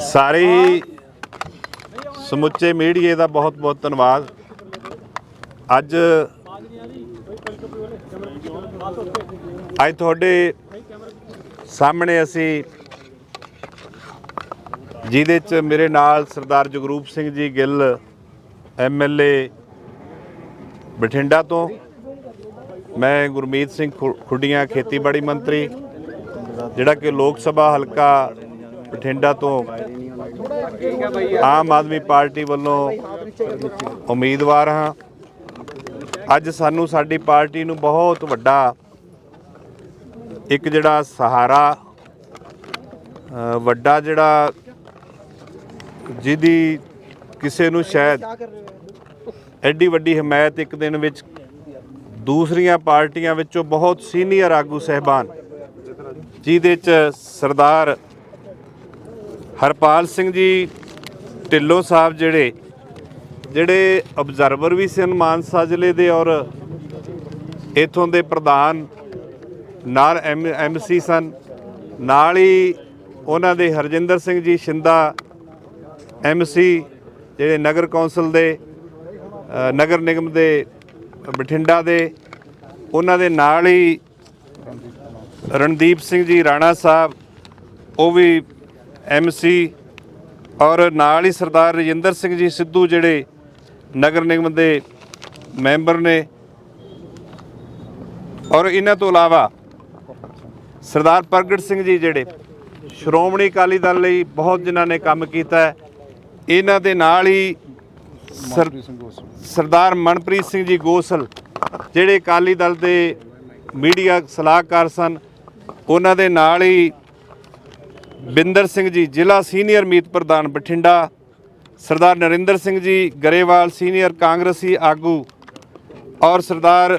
ਸਾਰੇ ਹੀ ਸਮੁੱਚੇ ਮੀਡੀਏ ਦਾ ਬਹੁਤ ਬਹੁਤ ਧੰਨਵਾਦ। ਅੱਜ ਅੱਜ ਤੁਹਾਡੇ ਸਾਹਮਣੇ ਅਸੀਂ ਜਿਹਦੇ ਚ ਮੇਰੇ ਨਾਲ ਸਰਦਾਰ ਜਗਰੂਪ ਸਿੰਘ ਜੀ ਗਿੱਲ ਐਮਐਲਏ ਬਠਿੰਡਾ ਤੋਂ, ਮੈਂ ਗੁਰਮੀਤ ਸਿੰਘ ਖੁ- ਖੁੱਡੀਆਂ ਖੇਤੀਬਾੜੀ ਮੰਤਰੀ, ਜਿਹੜਾ ਕਿ ਲੋਕ ਸਭਾ ਹਲਕਾ ਬਠਿੰਡਾ ਤੋਂ। ਆਮ ਆਦਮੀ ਪਾਰਟੀ ਵੱਲੋਂ ਉਮੀਦਵਾਰ ਹਾਂ। ਅੱਜ ਸਾਨੂੰ ਸਾਡੀ ਪਾਰਟੀ ਨੂੰ ਬਹੁਤ ਵੱਡਾ ਇੱਕ ਜਿਹੜਾ ਸਹਾਰਾ ਵੱਡਾ ਜਿਹੜਾ ਜਿਹਦੀ ਕਿਸੇ ਨੂੰ ਸ਼ਾਇਦ ਐਡੀ ਵੱਡੀ ਹਮਾਇਤ ਇੱਕ ਦਿਨ ਵਿੱਚ ਦੂਸਰੀਆਂ ਪਾਰਟੀਆਂ ਵਿੱਚੋਂ ਬਹੁਤ ਸੀਨੀਅਰ ਆਗੂ ਸਹਿਬਾਨ, ਜਿਹਦੇ ਚ ਸਰਦਾਰ ਹਰਪਾਲ ਸਿੰਘ ਜੀ, ਢਿੱਲੋਂ ਸਾਹਿਬ ਜਿਹੜੇ ਜਿਹੜੇ ਅਬਜ਼ਰਵਰ ਵੀ ਸਨ ਮਾਨਸਾ ਜ਼ਿਲ੍ਹੇ ਦੇ ਔਰ ਇਥੋਂ ਦੇ ਪ੍ਰਧਾਨ, ਨਾਲ ਐਮਸੀ ਸਨ, ਨਾਲ ਹੀ ਉਹਨਾਂ ਦੇ ਹਰਜਿੰਦਰ ਸਿੰਘ ਜੀ, ਸ਼ਿੰਦਾ ਐਮਸੀ ਜਿਹੜੇ ਨਗਰ ਕੌਂਸਲ ਦੇ ਨਗਰ ਨਿਗਮ ਦੇ ਬਠਿੰਡਾ ਦੇ, ਉਹਨਾਂ ਦੇ ਨਾਲ ਹੀ ਰਣਦੀਪ ਸਿੰਘ ਜੀ, ਰਾਣਾ ਸਾਹਿਬ, ਉਹ ਵੀ ਐਮਸੀ ਔਰ ਨਾਲ ਹੀ ਸਰਦਾਰ ਰਜਿੰਦਰ ਸਿੰਘ ਜੀ ਸਿੱਧੂ ਜਿਹੜੇ ਨਗਰ ਨਿਗਮ ਦੇ ਮੈਂਬਰ ਨੇ। ਔਰ ਇਹਨਾਂ ਤੋਂ ਇਲਾਵਾ ਸਰਦਾਰ ਪ੍ਰਗਟ ਸਿੰਘ ਜੀ ਜਿਹੜੇ ਸ਼੍ਰੋਮਣੀ ਅਕਾਲੀ ਦਲ ਲਈ ਬਹੁਤ ਜਿਨ੍ਹਾਂ ਨੇ ਕੰਮ ਕੀਤਾ ਹੈ ਇਹਨਾਂ ਦੇ ਨਾਲ ਹੀ ਸਰ- ਸਰਦਾਰ ਮਨਪ੍ਰੀਤ ਸਿੰਘ ਜੀ ਗੋਸਲ ਜਿਹੜੇ ਅਕਾਲੀ ਦਲ ਦੇ ਮੀਡੀਆ ਸਲਾਹਕਾਰ ਸਨ ਉਹਨਾਂ ਦੇ ਨਾਲ ਹੀ ਬਿੰਦਰ ਸਿੰਘ ਜੀ, ਜ਼ਿਲ੍ਹਾ ਸੀਨੀਅਰ ਮੀਤ ਪ੍ਰਧਾਨ ਬਠਿੰਡਾ, ਸਰਦਾਰ ਨਰਿੰਦਰ ਸਿੰਘ ਜੀ ਗਰੇਵਾਲ, ਸੀਨੀਅਰ ਕਾਂਗਰਸੀ ਆਗੂ ਔਰ ਸਰਦਾਰ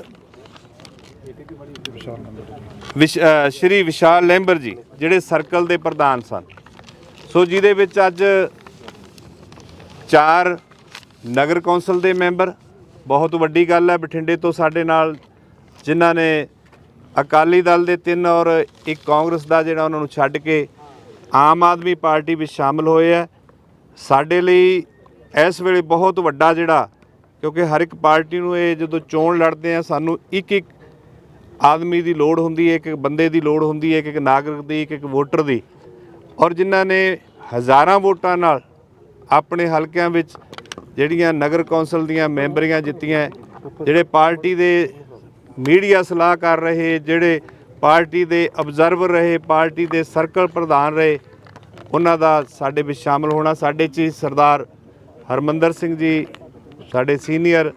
ਵਿਸ਼- ਸ਼੍ਰੀ ਵਿਸ਼ਾਲ ਲੈਂਬਰ ਜੀ, ਜਿਹੜੇ ਸਰਕਲ ਦੇ ਪ੍ਰਧਾਨ ਸਨ। ਸੋ ਜਿਹਦੇ ਵਿੱਚ ਅੱਜ ਚਾਰ ਨਗਰ ਕੌਂਸਲ ਦੇ ਮੈਂਬਰ, ਬਹੁਤ ਵੱਡੀ ਗੱਲ ਹੈ, ਬਠਿੰਡੇ ਤੋਂ ਸਾਡੇ ਨਾਲ ਜਿਨ੍ਹਾਂ ਨੇ ਅਕਾਲੀ ਦਲ ਦੇ ਤਿੰਨ ਔਰ ਇੱਕ ਕਾਂਗਰਸ ਦਾ ਜਿਹੜਾ ਉਹਨਾਂ ਨੂੰ ਛੱਡ ਕੇ ਆਮ ਆਦਮੀ ਪਾਰਟੀ ਵਿੱਚ ਸ਼ਾਮਲ ਹੋਏ ਹੈ ਸਾਡੇ ਲਈ ਇਸ ਵੇਲੇ ਬਹੁਤ ਵੱਡਾ ਜਿਹੜਾ, ਕਿਉਂਕਿ ਹਰ ਇੱਕ ਪਾਰਟੀ ਨੂੰ ਇਹ ਜਦੋਂ ਚੋਣ ਲੜਦੇ ਆ, ਸਾਨੂੰ ਇੱਕ ਇੱਕ ਆਦਮੀ ਦੀ ਲੋੜ ਹੁੰਦੀ ਹੈ, ਇੱਕ ਇੱਕ ਬੰਦੇ ਦੀ ਲੋੜ ਹੁੰਦੀ ਹੈ, ਇੱਕ ਇੱਕ ਨਾਗਰਿਕ ਦੀ, ਇੱਕ ਇੱਕ ਵੋਟਰ ਦੀ। ਔਰ ਜਿਨ੍ਹਾਂ ਨੇ ਹਜ਼ਾਰਾਂ ਵੋਟਾਂ ਨਾਲ ਆਪਣੇ ਹਲਕਿਆਂ ਵਿੱਚ ਜਿਹੜੀਆਂ ਨਗਰ ਕੌਂਸਲ ਦੀਆਂ ਮੈਂਬਰੀਆਂ ਜਿੱਤੀਆਂ, ਜਿਹੜੇ ਪਾਰਟੀ ਦੇ ਮੀਡੀਆ ਸਲਾਹ ਕਰ ਰਹੇ, ਜਿਹੜੇ ਪਾਰਟੀ ਦੇ ਅਬਜ਼ਰਵਰ ਰਹੇ, ਪਾਰਟੀ ਦੇ ਸਰਕਲ ਪ੍ਰਧਾਨ ਰਹੇ, ਉਹਨਾਂ ਦਾ ਸਾਡੇ ਵਿੱਚ ਸ਼ਾਮਲ ਹੋਣਾ, ਸਾਡੇ 'ਚ ਹੀ ਸਰਦਾਰ ਹਰਮੰਦਰ ਸਿੰਘ ਜੀ, ਸਾਡੇ ਸੀਨੀਅਰ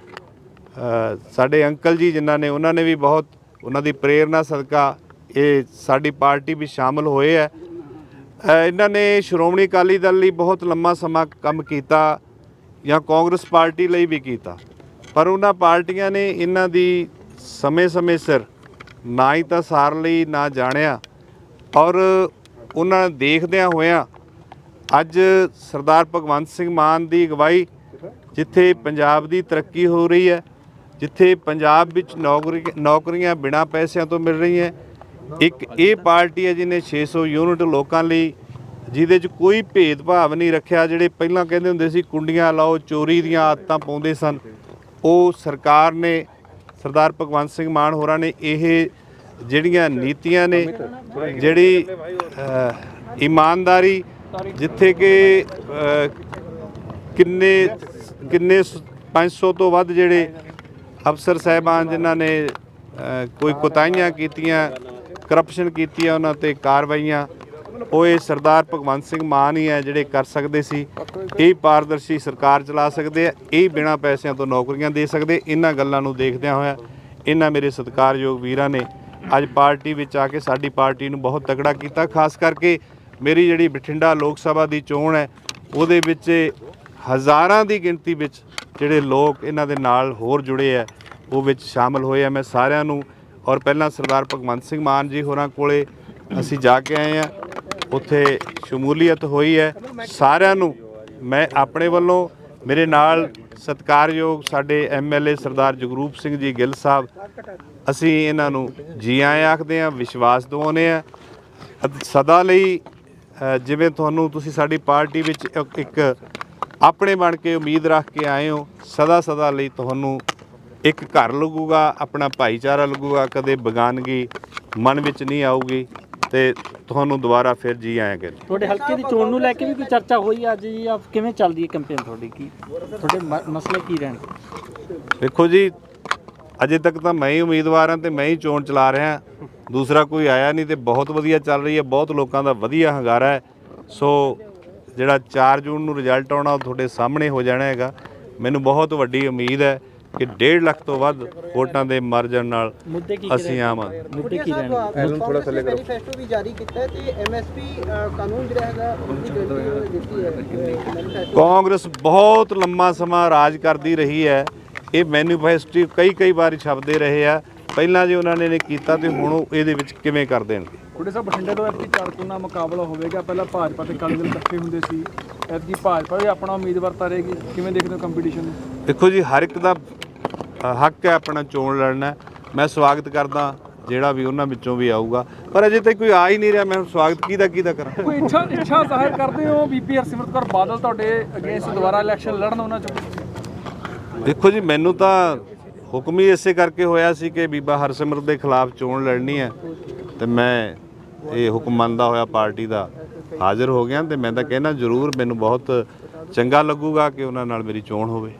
ਸਾਡੇ ਅੰਕਲ ਜੀ ਜਿਨ੍ਹਾਂ ਨੇ, ਉਹਨਾਂ ਨੇ ਵੀ ਬਹੁਤ ਉਹਨਾਂ ਦੀ ਪ੍ਰੇਰਣਾ ਸਦਕਾ ਇਹ ਸਾਡੀ ਪਾਰਟੀ ਵਿੱਚ ਸ਼ਾਮਲ ਹੋਏ ਹੈ। ਇਹਨਾਂ ਨੇ ਸ਼੍ਰੋਮਣੀ ਅਕਾਲੀ ਦਲ ਲਈ ਬਹੁਤ ਲੰਮਾ ਸਮਾਂ ਕੰਮ ਕੀਤਾ ਜਾਂ ਕਾਂਗਰਸ ਪਾਰਟੀ ਲਈ ਵੀ ਕੀਤਾ, ਪਰ ਉਹਨਾਂ ਪਾਰਟੀਆਂ ਨੇ ਇਹਨਾਂ ਦੀ ਸਮੇਂ-ਸਮੇਂ ਸਿਰ ਨਾ ਹੀ ਤਾਂ ਸਾਰ ਲਈ, ਨਾ ਜਾਣਿਆ। ਔਰ ਉਹਨਾਂ ਦੇਖਦਿਆਂ ਹੋਇਆਂ ਅੱਜ ਸਰਦਾਰ ਭਗਵੰਤ ਸਿੰਘ ਮਾਨ ਦੀ ਅਗਵਾਈ ਜਿੱਥੇ ਪੰਜਾਬ ਦੀ ਤਰੱਕੀ ਹੋ ਰਹੀ ਹੈ, ਜਿੱਥੇ ਪੰਜਾਬ ਵਿੱਚ ਨੌਕਰੀ ਨੌਕਰੀਆਂ ਬਿਨਾਂ ਪੈਸਿਆਂ ਤੋਂ ਮਿਲ ਰਹੀਆਂ ਇੱਕ ਇਹ ਪਾਰਟੀ ਹੈ ਜਿਹਨੇ 600 ਯੂਨਿਟ ਲੋਕਾਂ ਲਈ, ਜਿਹਦੇ 'ਚ ਕੋਈ ਭੇਦਭਾਵ ਨਹੀਂ ਰੱਖਿਆ, ਜਿਹੜੇ ਪਹਿਲਾਂ ਕਹਿੰਦੇ ਹੁੰਦੇ ਸੀ, ਕੁੰਡੀਆਂ ਲਾਓ, ਚੋਰੀ ਦੀਆਂ ਆਦਤਾਂ ਪਾਉਂਦੇ ਸਨ, ਉਹ ਸਰਕਾਰ ਨੇ ਸਰਦਾਰ ਭਗਵੰਤ ਸਿੰਘ ਮਾਨ ਹੋਰਾਂ ਨੇ ਇਹ ਜਿਹੜੀਆਂ ਨੀਤੀਆਂ ਨੇ, ਜਿਹੜੀ ਇਮਾਨਦਾਰੀ, ਜਿੱਥੇ ਕਿ ਕਿੰਨੇ ਕਿੰਨੇ ਸ- 500 ਤੋਂ ਵੱਧ ਜਿਹੜੇ ਅਫਸਰ ਸਾਹਿਬਾਨ ਜਿਨ੍ਹਾਂ ਨੇ ਕੋਈ ਕੁਤਾਹੀਆਂ ਕੀਤੀਆਂ, ਕਰਪਸ਼ਨ ਕੀਤੀ ਆ ਉਹਨਾਂ ਤੇ ਕਾਰਵਾਈਆਂ ਉਹ ਇਹ ਸਰਦਾਰ ਭਗਵੰਤ ਸਿੰਘ ਮਾਨ ਹੀ ਹੈ ਜਿਹੜੇ ਕਰ ਸਕਦੇ ਸੀ। ਇਹ ਪਾਰਦਰਸ਼ੀ ਸਰਕਾਰ ਚਲਾ ਸਕਦੇ ਆ। ਇਹ ਬਿਨਾਂ ਪੈਸਿਆਂ ਤੋਂ ਨੌਕਰੀਆਂ ਦੇ ਸਕਦੇ। ਇਹਨਾਂ ਗੱਲਾਂ ਨੂੰ ਦੇਖਦਿਆਂ ਹੋਇਆ ਇਹਨਾਂ ਮੇਰੇ ਸਤਿਕਾਰਯੋਗ ਵੀਰਾਂ ਨੇ ਅੱਜ ਪਾਰਟੀ ਵਿੱਚ ਆ ਕੇ ਸਾਡੀ ਪਾਰਟੀ ਨੂੰ ਬਹੁਤ ਤਕੜਾ ਕੀਤਾ। ਖਾਸ ਕਰਕੇ ਮੇਰੀ ਜਿਹੜੀ ਬਠਿੰਡਾ ਲੋਕ ਸਭਾ ਦੀ ਚੋਣ ਹੈ, ਉਹਦੇ ਵਿੱਚ ਹਜ਼ਾਰਾਂ ਦੀ ਗਿਣਤੀ ਵਿੱਚ ਜਿਹੜੇ ਲੋਕ ਇਹਨਾਂ ਦੇ ਨਾਲ ਹੋਰ ਜੁੜੇ ਆ, ਉਹ ਵਿੱਚ ਸ਼ਾਮਲ ਹੋਏ ਆ। ਮੈਂ ਸਾਰਿਆਂ ਨੂੰ ਔਰ ਪਹਿਲਾਂ ਸਰਦਾਰ ਭਗਵੰਤ ਸਿੰਘ ਮਾਨ ਜੀ ਹੋਰਾਂ ਕੋਲੇ ਅਸੀਂ ਜਾ ਕੇ ਆਏ ਆ। ਉੱਥੇ ਸ਼ਮੂਲੀਅਤ ਹੋਈ ਹੈ। ਸਾਰਿਆਂ ਨੂੰ ਮੈਂ ਆਪਣੇ ਵੱਲੋਂ ਮੇਰੇ ਨਾਲ ਸਤਿਕਾਰਯੋਗ ਸਾਡੇ ਐਮਐਲਏ ਸਰਦਾਰ ਜਗਰੂਪ ਸਿੰਘ ਜੀ ਗਿੱਲ ਸਾਹਿਬ, ਅਸੀਂ ਇਹਨਾਂ ਨੂੰ ਜੀ ਆਇਆਂ ਆਖਦੇ ਹਾਂ, ਵਿਸ਼ਵਾਸ ਦਿਵਾਉਂਦੇ ਹਾਂ। ਸਦਾ ਲਈ ਜਿਵੇਂ ਤੁਹਾਨੂੰ ਤੁਸੀਂ ਸਾਡੀ ਪਾਰਟੀ ਵਿੱਚ ਇੱਕ- ਇੱਕ ਆਪਣੇ ਬਣ ਕੇ ਉਮੀਦ ਰੱਖ ਕੇ ਆਏ ਹੋ, ਸਦਾ ਸਦਾ ਲਈ ਤੁਹਾਨੂੰ ਇੱਕ ਘਰ ਲੱਗੂਗਾ, ਆਪਣਾ ਭਾਈਚਾਰਾ ਲੱਗੂਗਾ, ਕਦੇ ਬਗਾਨਗੀ ਮਨ ਵਿੱਚ ਨਹੀਂ ਆਊਗੀ। ਤੇ ਤੁਹਾਨੂੰ ਦੁਬਾਰਾ ਫਿਰ ਜੀ ਆਇਆ ਕਰ ਤੁਹਾਡੇ ਹਲਕੇ ਦੀ ਚੋਣ ਨੂੰ ਲੈ ਕੇ ਵੀ ਕੋਈ ਚਰਚਾ ਹੋਈ ਅੱਜ ਜੀ ਆ ਕਿਵੇਂ ਚੱਲਦੀ ਹੈ ਕੈਂਪੇਨ ਤੁਹਾਡੀ? ਕੀ ਤੁਹਾਡੇ ਮ- ਮਸਲੇ ਕੀ ਰਹਿਣ? ਦੇਖੋ ਜੀ ਅਜੇ ਤੱਕ ਤਾਂ ਮੈਂ ਹੀ ਉਮੀਦਵਾਰ ਹਾਂ ਤੇ ਮੈਂ ਹੀ ਚੋਣ ਚਲਾ ਰਿਹਾ ਦੂਸਰਾ ਕੋਈ ਆਇਆ ਨਹੀਂ ਤੇ ਬਹੁਤ ਵਧੀਆ ਚੱਲ ਰਹੀ ਹੈ ਬਹੁਤ ਲੋਕਾਂ ਦਾ ਵਧੀਆ ਹੰਗਾਰਾ ਹੈ। ਸੋ ਜਿਹੜਾ 4 ਜੂਨ ਨੂੰ ਰਿਜ਼ਲਟ ਆਉਣਾ ਉਹ ਤੁਹਾਡੇ ਸਾਹਮਣੇ ਹੋ ਜਾਣਾ ਹੈਗਾ। ਮੈਨੂੰ ਬਹੁਤ ਵੱਡੀ ਉਮੀਦ ਹੈ ਕਿ 1.5 ਲੱਖ ਤੋਂ ਵੱਧ ਵੋਟਾਂ ਦੇ ਮਾਰਜਨ ਨਾਲ ਮੁੱਦੇ ਕੀ ਅਸੀਂ ਆਵਾਂ ਮੁੱਦੇ ਕੀ ਰਹਿਣ ਕਾਂਗਰਸ ਨੇ ਮੈਨੀਫੈਸਟੋ ਵੀ ਜਾਰੀ ਕੀਤਾ ਹੈ ਤੇ ਐਮਐਸਪੀ ਕਾਨੂੰਨ ਜਿਹੜਾ ਹੈਗਾ ਉਸ ਦੀ ਗਰੰਟੀ ਦਿੱਤੀ ਹੈ। ਮੈਨੀਫੈਸਟੋ ਕਾਂਗਰਸ ਬਹੁਤ ਲੰਮਾ ਸਮਾਂ ਰਾਜ ਕਰਦੀ ਰਹੀ ਹੈ। ਇਹ ਮੈਨੀਫੈਸਟੋ ਕਈ ਕਈ ਵਾਰੀ ਛਪਦੇ ਰਹੇ ਆ। ਪਹਿਲਾਂ ਜੇ ਉਹਨਾਂ ਨੇ ਨੇ ਕੀਤਾ ਤੇ ਹੁਣ ਉਹ ਇਹਦੇ ਵਿੱਚ ਕਿਵੇਂ ਕਰ ਦੇਣਗੇ? ਕੁੜੇ ਸਾਹਿਬ ਬਠਿੰਡੇ ਤੋਂ ਐਤਕੀ ਝਾੜਖੰਡ ਮੁਕਾਬਲਾ ਹੋਵੇਗਾ। ਪਹਿਲਾਂ ਭਾਜਪਾ ਤੇ ਅਕਾਲੀ ਦਲ ਇਕੱਠੇ ਹੁੰਦੇ ਸੀ। ਐਤਕੀ ਭਾਜਪਾ ਵੀ ਆਪਣਾ ਉਮੀਦਵਾਰ ਤਾਰੇਗੀ ਕਿਵੇਂ ਦੇਖਦੇ ਹੋ ਕੰਪੀਟੀਸ਼ਨ ਨੂੰ? ਦੇਖੋ ਜੀ ਹਰ ਇੱਕ ਦਾ ਹੱਕ ਹੈ ਆਪਣਾ ਚੋਣ ਲੜਨਾ। ਮੈਂ ਸਵਾਗਤ ਕਰਦਾ ਜਿਹੜਾ ਵੀ ਉਹਨਾਂ ਵਿੱਚੋਂ ਵੀ ਆਊਗਾ। ਪਰ ਅਜੇ ਤੱਕ ਕੋਈ ਆ ਹੀ ਨਹੀਂ ਰਿਹਾ। ਮੈਂ ਸਵਾਗਤ ਕਿਹਦਾ ਕਿਹਦਾ ਕਰਾਂ? ਕੋਈ ਇੱਛਾ ਇੱਛਾ ਜ਼ਾਹਿਰ ਕਰਦੇ ਹੋ ਬੀਪੀ ਹਰਸਿਮਰਤ ਕੌਰ ਬਾਦਲ ਤੁਹਾਡੇ ਅਗੇਂਸਟ ਦੁਬਾਰਾ ਇਲੈਕਸ਼ਨ ਲੜਨ ਉਹਨਾਂ ਚੋਂ? ਦੇਖੋ ਜੀ ਮੈਨੂੰ ਤਾਂ ਹੁਕਮ ਹੀ ਇਸੇ ਕਰਕੇ ਹੋਇਆ ਸੀ ਕਿ ਬੀਬਾ ਹਰਸਿਮਰਤ ਦੇ ਖਿਲਾਫ ਚੋਣ ਲੜਨੀ ਹੈ। ਤੇ ਮੈਂ ਇਹ ਹੁਕਮ ਮੰਨਦਾ ਹੋਇਆ ਪਾਰਟੀ ਦਾ ਹਾਜ਼ਰ ਹੋ ਗਿਆ ਤੇ ਮੈਂ ਤਾਂ ਕਹਿਣਾ ਜ਼ਰੂਰ ਮੈਨੂੰ ਬਹੁਤ ਚੰਗਾ ਲੱਗੂਗਾ ਕਿ ਉਹਨਾਂ ਨਾਲ ਮੇਰੀ ਚੋਣ ਹੋਵੇ।